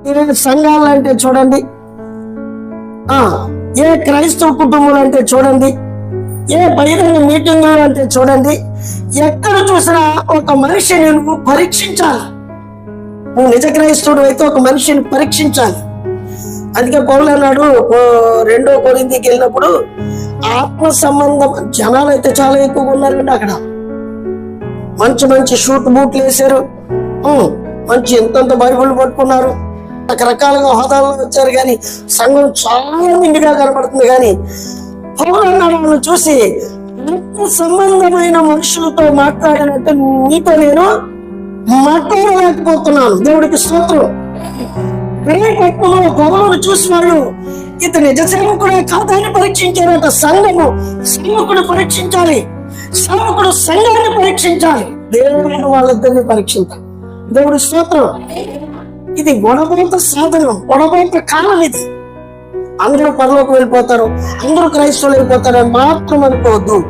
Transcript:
ఏ సంఘాలు అంటే చూడండి. ఆ ఏ క్రైస్తవ కుటుంబాలు అంటే చూడండి. ఏ బహిరంగ మీటింగ్ అంటే చూడండి. ఎక్కడ చూసినా ఒక మనిషిని నువ్వు పరీక్షించాలి. నువ్వు నిజ క్రైస్తవుడు అయితే ఒక మనిషిని పరీక్షించాలి. అందుకే పౌలు అన్నాడు ఓ రెండో కొరిందికి వెళ్ళినప్పుడు ఆత్మ సంబంధం జనాలు అయితే చాలా ఎక్కువగా ఉన్నారండి అక్కడ. మంచి మంచి షూట్ బూట్లు వేశారు. మంచి ఎంతంత బైబుల్ పట్టుకున్నారు. రకరకాలుగా హోదాల్లో వచ్చారు కానీ సంఘం చాలా నిండుగా కనబడుతుంది కానీ పౌరన్నాడు చూసి ఆత్మ సంబంధమైన మనుషులతో మాట్లాడినట్టు నీతో నేను మాట్లాడలేకపోతున్నాను. దేవుడికి స్తోత్రం. పట్టణంలో గొడవలు చూసి వాళ్ళు ఇతను నిజ సేవకుడే కాదని పరీక్షించారట సంఘము సేవకుడు పరీక్షించాలి. సేవకుడు సంఘాన్ని పరీక్షించాలి. దేవుడు వాళ్ళిద్దరిని పరీక్షించాలి. దేవుడి స్తోత్రం. ఇది గొడవంత సముద్రం గొడవంత కాలం ఇది. అందరూ పరలోకి వెళ్ళిపోతారు అందరూ క్రైస్తవులు వెళ్ళిపోతారు అని మాత్రం అనుకోవద్దు.